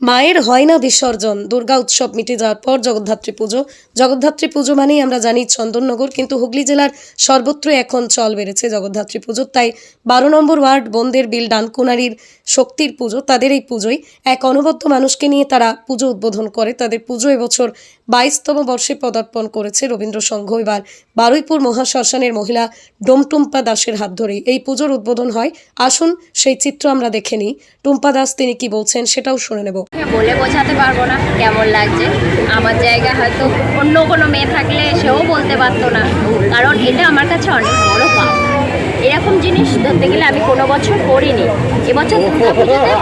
মায়ের হয় না বিসর্জন। দুর্গা উৎসব মিটে যাওয়ার পর জগদ্ধাত্রী পুজো। জগদ্ধাত্রী পুজো মানেই আমরা জানি চন্দননগর, কিন্তু হুগলি জেলার সর্বত্র এখন চল বেড়েছে জগদ্ধাত্রী পুজো। তাই বারো নম্বর ওয়ার্ড, বন্দের বিল, ডানকুনারির শক্তির পুজো, তাদের এই পুজোয় এক অনবদ্য মানুষকে নিয়ে তারা পুজো উদ্বোধন করে। তাদের পুজো এবছর বাইশতম বর্ষে পদার্পণ করেছে রবীন্দ্র সংঘ। এবার বারুইপুর মহাশ্মশানের মহিলা ডোমটুম্পা দাসের হাত ধরেই এই পুজোর উদ্বোধন হয়। আসুন সেই চিত্র আমরা দেখে নিই। টুম্পা দাস তিনি কি বলছেন সেটাও শুনে নেব। বলে বোঝাতে পারব না কেমন লাগছে। আমার জায়গায় হয়তো অন্য কোনো মেয়ে থাকলে সেও বলতে পারতো না। কারণ এটা আমার কাছে অনেক বড় পাপ। এরকম জিনিস ধরতে গেলে আমি কোনো বছর করিনি। এবছর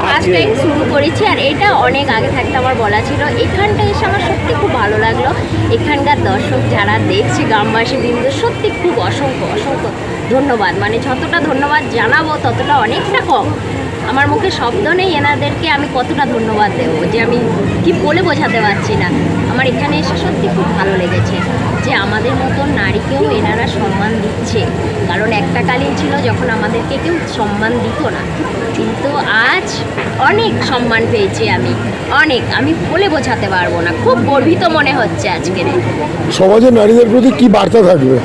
ফার্স্ট টাইম শুরু করেছি আর এটা অনেক আগে থাকতে আমার বলা ছিল। এখানটা এসে আমার সত্যি খুব ভালো লাগল। এখানকার দর্শক যারা দেখছে, গ্রামবাসী বিন্দু, সত্যি খুব অসংখ্য অসংখ্য ধন্যবাদ। মানে যতটা ধন্যবাদ জানাব ততটা অনেকটা কম। আমার মুখে শব্দ নেই, এনাদেরকে আমি কতটা ধন্যবাদ দেবো যে আমি কি বলে বোঝাতে পারছি না। আমার এখানে এসে সত্যি খুব ভালো লেগেছে যে আমাদের মতন নারীকেও এনারা সম্মান দিচ্ছে। কারণ একটা কালীন ছিল যখন আমাদেরকে কেউ সম্মান দিত না। কিন্তু আজ অনেক সম্মান পেয়েছি আমি, অনেক। আমি বলে বোঝাতে পারব না, খুব গর্বিত মনে হচ্ছে আজকের এই। সমাজের নারীদের প্রতি কি বার্তা থাকবে?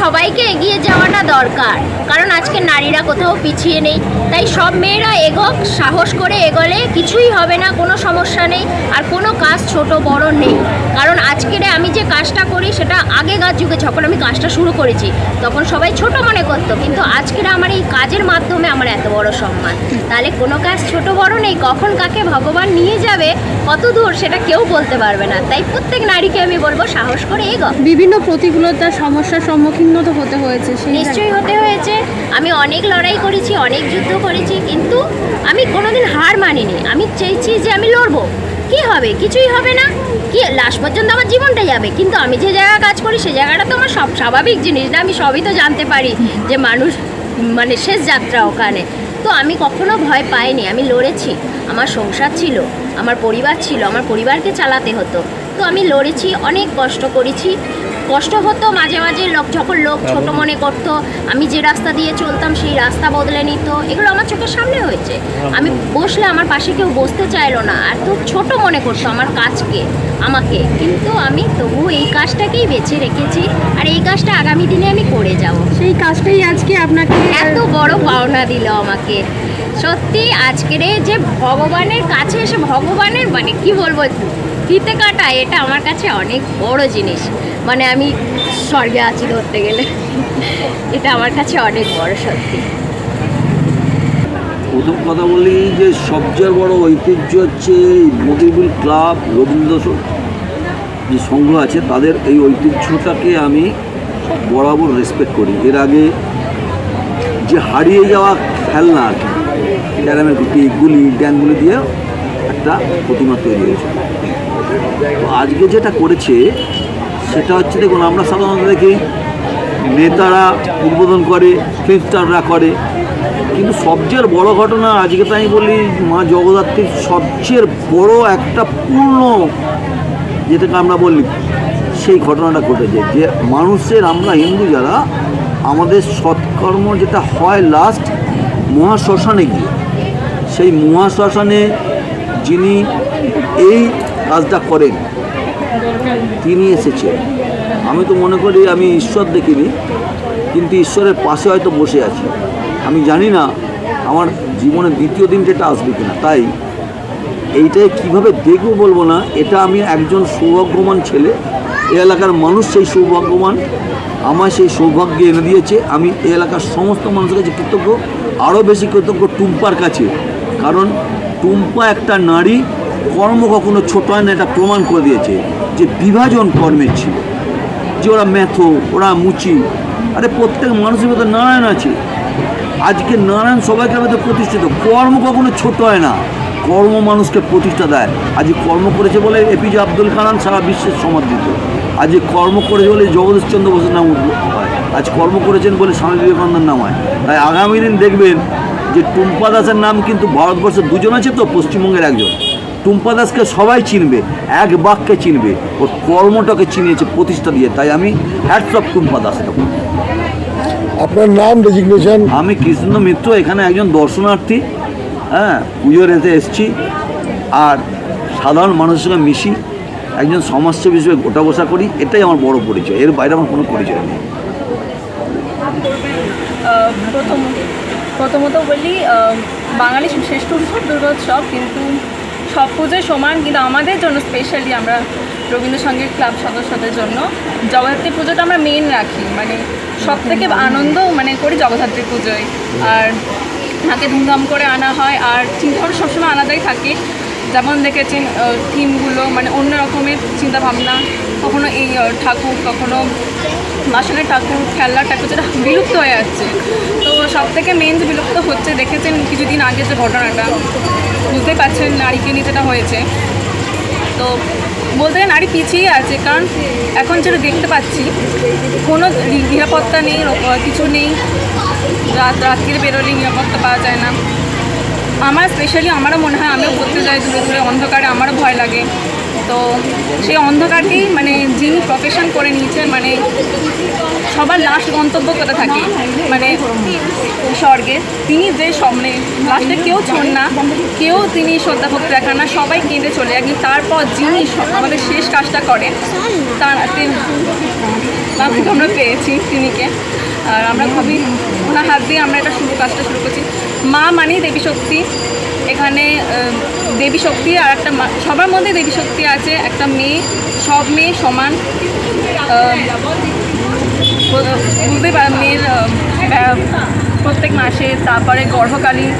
সবাইকে এগিয়ে যাওয়াটা দরকার। কারণ আজকে নারীরা কোথাও পিছিয়ে নেই। তাই সব মেয়েরা এগোক, সাহস করে এগোলে কিছুই হবে না, কোনো সমস্যা নেই আর কোনো কাজ ছোট বড় নেই। কারণ আজকের আমি যে কাজটা করি, সেটা আগেকার যুগে যখন আমি কাজটা শুরু করেছি, তখন সবাই ছোট মনে করতো। কিন্তু আজকের আমার এই কাজের মাধ্যমে আমার এত বড় সম্মান। তাহলে কোনো কাজ ছোট বড় নেই, কখন কাকে ভগবান নিয়ে যাবে, কত দূর সেটা কেউ বলতে পারবে না। তাই প্রত্যেক নারীকে আমি বলব, সাহস করে এগো। বিভিন্ন প্রতিকূলতার সমস্যার সম্মুখীন তো হতে হয়েছে নিশ্চয়ই হতে হয়েছে। আমি অনেক লড়াই করেছি, অনেক যুদ্ধ করেছি, কিন্তু আমি কোনোদিন হার মানিনি। আমি চেয়েছি যে আমি লড়বো। কি হবে? কিছুই হবে না। কি লাস্ট পর্যন্ত আমার জীবনটা যাবে। কিন্তু আমি যে জায়গায় কাজ করি, সে জায়গাটা তো আমার সব স্বাভাবিক জিনিস না। আমি সবই তো জানতে পারি যে মানুষ মানে শেষ যাত্রা ওখানে। তো আমি কখনো ভয় পাইনি। আমি লড়েছি। আমার সংসার ছিল, আমার পরিবার ছিল, আমার পরিবারকে চালাতে হতো। তো আমি লড়েছি, অনেক কষ্ট করেছি। কষ্ট হতো মাঝে মাঝে লোক যখন লোক ছোট মনে করতো আমি যে রাস্তা দিয়ে চলতাম সেই রাস্তা বদলে নিত। এগুলো আমার চোখের সামনে হয়েছে। আমি বসলে আমার পাশে কেউ বসতে চাইলো না। আর তো ছোট মনে করতো আমার কাজকে আমাকে। কিন্তু আমি তবু এই কাজটাকেই বেছে রেখেছি। আর এই কাজটা আগামী দিনে আমি করে যাব। সেই কাজটাই আজকে আপনাকে এত বড় পাওনা দিল আমাকে। সত্যি আজকের যে ভগবানের কাছে এসে ভগবানের মানে কি বলব ফিতে কাটা, এটা আমার কাছে অনেক বড় জিনিস। মানে আমি স্বর্গে আছি ধরতে গেলে। এটা আমার কাছে অনেক বড় সত্যি। প্রথম কথা বলি যে সবচেয়ে বড় ঐতিহ্য হচ্ছে মতিবুল ক্লাব রবীন্দ্র যে সংঘ আছে, তাদের এই ঐতিহ্যটাকে আমি বরাবর রেসপেক্ট করি। এর আগে যে হারিয়ে যাওয়া খেলনা আর কি ক্যারামের গুটি, গুলি ড্যাংগুলি দিয়ে একটা প্রতিমা তৈরি হয়েছে। তো আজকে যেটা করেছে, সেটা হচ্ছে দেখুন, আমরা সাধারণত দেখি, নেতারা উদ্বোধন করে ফিল্ম স্টাররা করে। কিন্তু সবচেয়ে বড় ঘটনা আজকে তাই বলি, মা জগদ্ধাত্রীর সবচেয়ে বড় একটা পূর্ণ, যেটাকে আমরা বলি, সেই ঘটনাটা ঘটেছে। যে মানুষের, আমরা হিন্দু যারা, আমাদের সৎকর্ম যেটা হয় লাস্ট মহাশ্মশানে গিয়ে সেই মহাশ্মশানে যিনি এই কাজটা করেন, তিনি এসেছেন। আমি তো মনে করি আমি ঈশ্বর দেখিনি, কিন্তু ঈশ্বরের পাশে হয়তো বসে আছি। আমি জানি না আমার জীবনের দ্বিতীয় দিন যেটা আসবে কিনা। তাই এইটাই কীভাবে দেখব বলব না, এটা আমি একজন সৌভাগ্যবান ছেলে। এ এলাকার মানুষ সেই সৌভাগ্যবান আমার সেই সৌভাগ্য এনে দিয়েছে। আমি এই এলাকার সমস্ত মানুষের কাছে কৃতজ্ঞ, আরও বেশি কৃতজ্ঞ টুম্পার কাছে। কারণ টুম্পা একটা নারী কর্ম কখনো ছোট হয় না, এটা প্রমাণ করে দিয়েছে যে বিভাজন কর্মের ছিল। যে ওরা ম্যাথো, ওরা মুচি, আরে প্রত্যেক মানুষের মধ্যে নারায়ণ আছে। আজকে নারায়ণ সবাইকে আমাদের প্রতিষ্ঠিত। কর্ম কখনো ছোট হয় না। কর্ম মানুষকে প্রতিষ্ঠা দেয়। আজ কর্ম করেছে বলে এপিজে আব্দুল কালাম সারা বিশ্বের সমাদৃত। আজ কর্ম করেছে বলে জগদীশচন্দ্র বসুর নাম হয়। আজ কর্ম করেছেন বলে স্বামী বিবেকানন্দের নাম হয়। তাই আগামী দিন দেখবেন যে টুম্পা দাসের নাম কিন্তু ভারতবর্ষে দুজন আছে তো পশ্চিমবঙ্গের একজন। টুম্পা দাসকে সবাই চিনবে এক বাক্যে চিনবে ওর কর্মটাকে চিনিয়েছে প্রতিষ্ঠা দিয়ে তাই আমি হ্যাটস অফ টুম্পা দাস আপনার নাম ডেজিগনেশন আমি কৃষ্ণ মিত্র এখানে একজন দর্শনার্থী হ্যাঁ পুজোর এতে এসছি আর সাধারণ মানুষের সঙ্গে মিশি একজন সমাজসেবী হিসেবে গোটা বসা করি এটাই আমার বড় পরিচয় এর বাইরে আমার কোনো পরিচয় নেই। প্রথম প্রথমত বলি বাঙালি শ্রেষ্ঠ উৎসব, দুর্গোৎসব, কিন্তু সব পুজোয় সমান, কিন্তু আমাদের জন্য স্পেশালি আমরা রবীন্দ্রসঙ্গীত ক্লাব সদস্যদের জন্য জগদ্ধাত্রী পুজোটা আমরা মেন রাখি। মানে সব থেকে আনন্দ মানে করি জগদ্ধাত্রী পুজোয়। আর তাকে ধুমধাম করে আনা হয়, আর চিন্তাভাবনা সবসময় আলাদাই থাকে। যেমন দেখেছেন থিমগুলো মানে অন্য রকমের চিন্তাভাবনা, কখনো এই ঠাকুর, কখনো বাসনের ঠাকুর খেলনার ঠাকুর, যেটা বিলুপ্ত হয়ে যাচ্ছে। তো সব থেকে মেন যে বিলুপ্ত হচ্ছে, দেখেছেন কিছুদিন আগে যে ঘটনাটা বুঝতেই পারছেন নারীকে নিয়ে যেটা হয়েছে। তো বলতে গেলে নারী পিছিয়ে আছে, কারণ এখন যেটা দেখতে পাচ্ছি, কোনো নিরাপত্তা নেই কিছু নেই। রাত, রাত্রিরে বেরোলে নিরাপত্তা পাওয়া যায় না। আমার স্পেশালি আমারও মনে হয়, আমিও করতে যাই দূরে দূরে, অন্ধকারে আমারও ভয় লাগে। তো সেই অন্ধকারকেই মানে যিনি প্রফেশন করে নিয়েছেন মানে সবার লাস্ট গন্তব্য কোথা থাকে? মানে স্বর্গে। তিনি যে সামনে লাস্টে কেউ ছোন না, কেউ তিনি শ্রদ্ধা ভক্তি দেখান না, সবাই কেঁদে চলে যায়। কিন্তু তারপর যিনি আমাদের শেষ কাজটা করেন, তার আমরা পেয়েছি তিনিকে। আর আমরা খুবই ওনার হাত দিয়ে আমরা এটা শুরু কাজটা শুরু করছি। মা মানেই দেবী শক্তি। এখানে আহ, দেবী শক্তি আর একটা মা- সবার মধ্যে দেবী শক্তি আছে একটা মেয়ে সব মেয়ে সমান। আহ, বুঝতেই পার মেয়ের প্রত্যেক মাসে তারপরে গর্ভকালী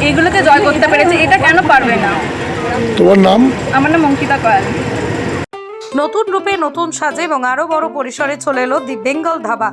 এগুলোকে জয় করতে পেরেছে এটা কেন পারবে না? তোমার নাম? আমার নাম অঙ্কিতা কয়াল। নতুন রূপে নতুন সাজে এবং আরও বড় পরিসরে চলে এলো দি বেঙ্গল ধাবা।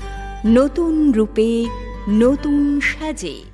নতুন রূপে নতুন সাজে।